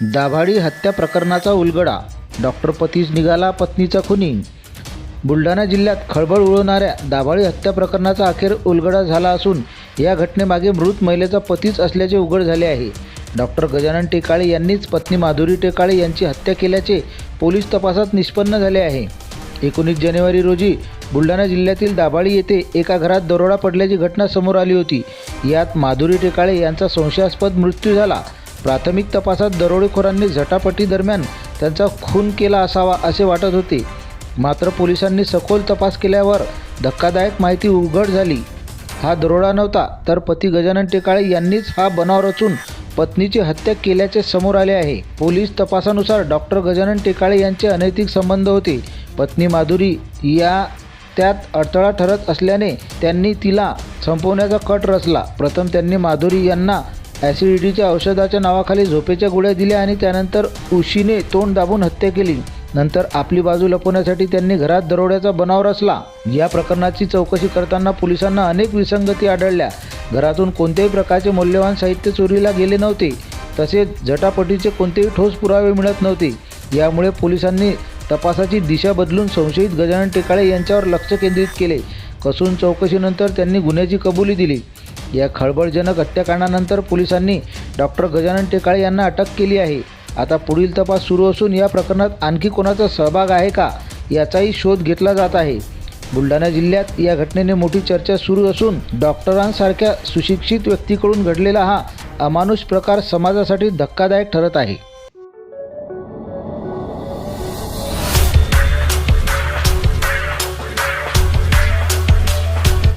दाभाडी हत्या प्रकरणाचा उलगडा. डॉक्टर पतीच निघाला पत्नीचा खुनी. बुलढाणा जिल्ह्यात खळबळ उडवणाऱ्या दाभाळी हत्या प्रकरणाचा अखेर उलगडा झाला असून या घटनेमागे मृत महिलेचा पतीच असल्याचे उघड झाले आहे. डॉक्टर गजानन टेकाळे यांनीच पत्नी माधुरी टेकाळे यांची हत्या केल्याचे पोलीस तपासात निष्पन्न झाले आहे. एकोणीस जानेवारी रोजी बुलढाणा जिल्ह्यातील दाभाळी येथे एका घरात दरोडा पडल्याची घटना समोर आली होती. यात माधुरी टेकाळे यांचा संशयास्पद मृत्यू झाला. प्राथमिक तपासात दरोडेखोरांनी झटापटी दरम्यान त्यांचा खून केला असावा असे वाटत होते. मात्र पोलिसांनी सखोल तपास केल्यावर धक्कादायक माहिती उघड झाली. हा दरोडा नव्हता तर पती गजानन टेकाळे यांनीच हा बनाव रचून पत्नीची हत्या केल्याचे समोर आले आहे. पोलीस तपासानुसार डॉक्टर गजानन टेकाळे यांचे अनैतिक संबंध होते. पत्नी माधुरी या त्यात अडथळा ठरत असल्याने त्यांनी तिला संपवण्याचा कट रचला. प्रथम त्यांनी माधुरी यांना ॲसिडिटीच्या औषधाच्या नावाखाली झोपेच्या गोळ्या दिल्या आणि त्यानंतर उशीने तोंड दाबून हत्या केली. नंतर आपली बाजू लपवण्यासाठी त्यांनी घरात दरोड्याचा बनाव रचला. या प्रकरणाची चौकशी करताना पोलिसांना अनेक विसंगती आढळल्या. घरातून कोणत्याही प्रकारचे मौल्यवान साहित्य चोरीला गेले नव्हते. तसेच झटापटीचे कोणतेही ठोस पुरावे मिळत नव्हते. यामुळे पोलिसांनी तपासाची दिशा बदलून संशयित गजानन टेकाळे यांच्यावर लक्ष केंद्रित केले. कसून चौकशीनंतर त्यांनी गुन्ह्याची कबुली दिली. या खळबळजनक हत्याकांडानंतर पोलिसांनी डॉक्टर गजानन टेकाळे यांना अटक केली आहे. आता पुढील तपास सुरू असून या प्रकरणात आणखी कोणाचा सहभाग आहे का याचाही शोध घेतला जात आहे. बुलढाणा जिल्ह्यात या घटनेने मोठी चर्चा सुरू असून डॉक्टरांसारख्या सुशिक्षित व्यक्तीकडून घडलेला हा अमानुष प्रकार समाजासाठी धक्कादायक ठरत आहे.